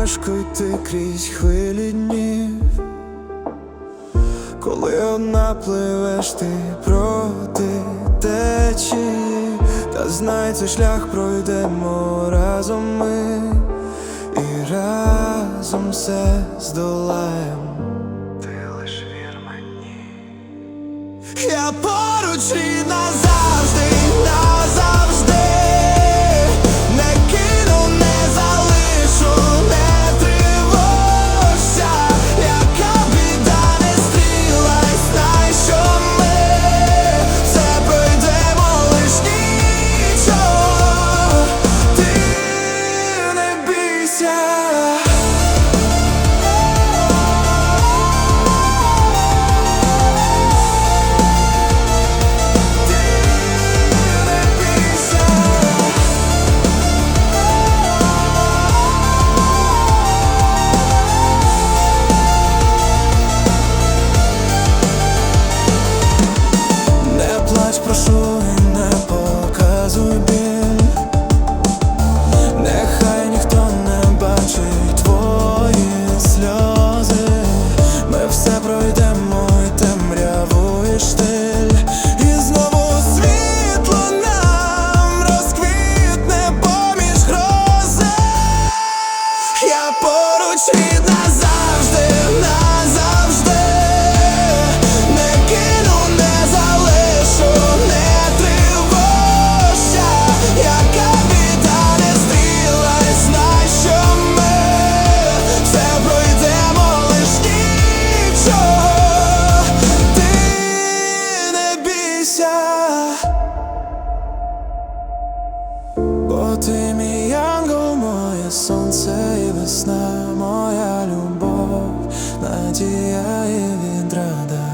важко йти крізь хвилі днів, коли одна пливеш ти проти течії, та знай цей шлях пройдемо разом ми і разом все здолаємо. Ти лиш вір мені. Я поруч і назад я поруч і назавжди, назавжди. Не кину, не залишу, не тривожся, яка біда не стрілась, знай, що ми? Все пройдемо лиш ти не бійся, бо ти мій ангел, моє сонце ясна моя любов, надія і відрада.